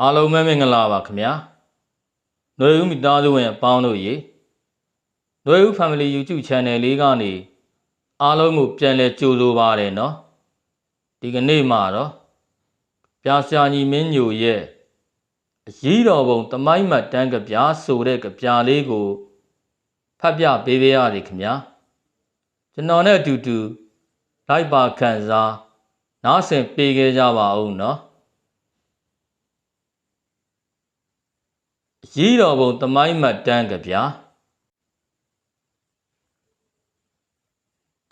အားလုံးပဲမင်္ဂလာပါခင်ဗျာຫນွေဦးမိသားစုဝင်အပေါင်းတို့ရေຫນွေဦး Family YouTube Channel လေးကနေအားလုံးကိုပြန်လည်ကြိုဆိုပါရနော်ဒီကနေ့မှာတော့ပြာဆရာညီမင်းညိုရဲ့အရေးတော်ပုံတမိုင်းမှတ်တန်းကပြားဆိုတဲ့ကပြားလေးကိုဖတ်ပြပေးပေးရစီခင်ဗျာကျွန်တော်နဲ့အတူတူလိုက်ပါခံစားနားဆင်ပေးခဲ့ကြပါဦးနော် ရီးတော်ဘုံတမိုင်းမှတ်တမ်းကဗျာ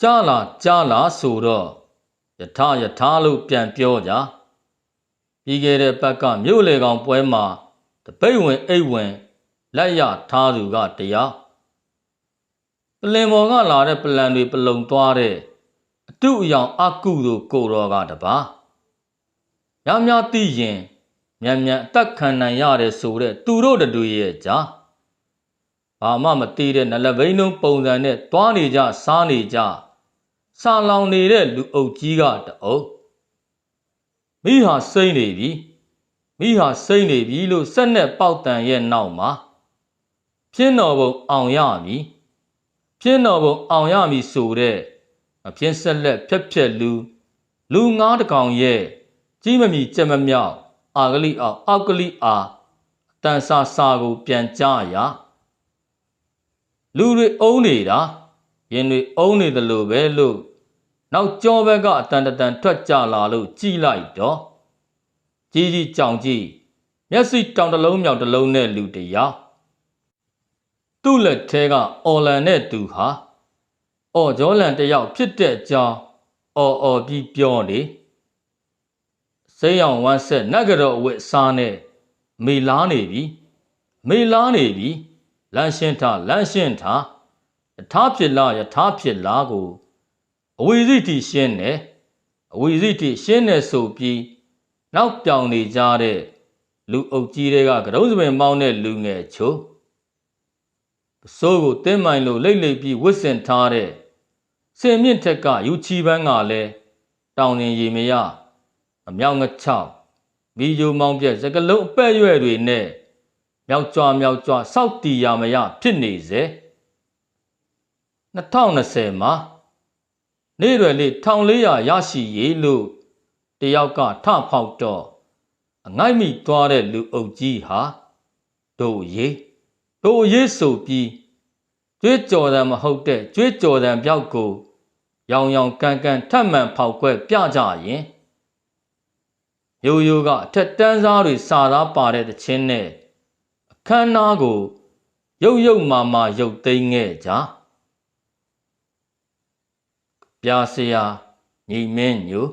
ကြားလာကြားလာဆိုတော့ယထယထလို့ပြန်ပြောကြပြီးခဲ့တဲ့ဘက်ကမြို့လေကောင်ပွဲမှာတပိတ်ဝင်အိတ်ဝင်လက်ရထားသူကတရားပလင်မော်ကလာတဲ့ပလန်တွေပလုံသွားတဲ့အတုအယောင်အကုတို့ကိုတော်ကတပါရများသိရင် မြန်မြန်အသက်ခံနိုင်ရတယ်ဆိုတဲ့သူတို့တူရဲ့ကြားဘာမှမသိတဲ့နလဘိန်းလုံးပုံစံနဲ့တွားနေကြစားနေကြဆာလောင်နေတဲ့လူအုပ်ကြီးကတအုပ်မိဟာစိမ့်နေပြီမိဟာစိမ့်နေပြီလို့စက်နဲ့ပေါက်တန်ရဲ့နောက်မှာပြင်းတော်ဘုံအောင်ရမည်ပြင်းတော်ဘုံအောင်ရမည်ဆိုတဲ့မပြင်းဆက်လက်ဖြက်ဖြက်လူလူငားတကောင်ရဲ့ကြီးမမီကြက်မမြောက် အာဂလိအောင်အောက်ကလိအာအတန်ဆာစာကို ပြန်ကြားရလူတွေအုံးနေတာရင်တွေအုံးနေတယ်လို့ပဲလို့နောက်ကြောဘက်ကအတန်တန်ထွက်ကြလာလို့ကြည်လိုက်တော့ကြီးကြီးကြောင်ကြီးမျက်စိတောင်တစ်လုံးမြောက်တစ်လုံးနဲ့လူတယောက်သူ့လက်ထဲကအော်လန်နဲ့သူဟာအော်ဂျောလန်တယောက်ဖြစ်တဲ့အကြောင်းအော်အော်ပြီးပြောနေ စိမ်းအောင်ဝမ်းဆက်နတ်ကတော့အဝတ်စားနဲ့မေလားနေပြီမေလားနေပြီလမ်းရှင်းထားလမ်းရှင်းထားယထာဖြစ်လားယထာဖြစ်လားကိုအဝီစိတိရှင်းတယ်အဝီစိတိရှင်းတယ်ဆိုပြီးနောက်ပြောင်နေကြတဲ့လူအုပ်ကြီးတွေကကရုံးစပင်မောင်းတဲ့လူငယ်ချို့ပစိုးကိုတင်းမိုင်လို့လိတ်လိတ်ပြီးဝစ်စင်ထားတဲ့စင်မြင့်ထက်ကယူချီပန်းကလည်းတောင်ရင်ရီမရ အမြောက်ငချောက်မီယိုမောင်းပြက်စကလုံးအပဲ့ရွဲ့တွေနဲ့မြောက်ကြွားမြောက်ကြွားစောက်တီရမရဖြစ်နေစေ2020မှာနေ့ရွယ်လေး1400ရရှိရေးလို့တယောက်ကထဖောက်တော့အငိုက်မိသွားတဲ့လူအုပ်ကြီးဟာတို့ရေးတို့ရေးဆိုပြီးကျွေးကြော်တယ်မဟုတ်တဲ့ကျွေးကြော်တယ်ပြောက်ကို ရောင်ရောင်ကန်ကန်ထပ်မှန်ဖောက်ခွဲပြကြရင် ရိုးရိုးကအထက်တန်းစားတွေစာသားပါတဲ့တခြင်းနဲ့အခမ်းအနားကိုရုပ်ရုပ်မာမာရုပ်သိမ်းခဲ့ကြပြာစရာညီမင်းညို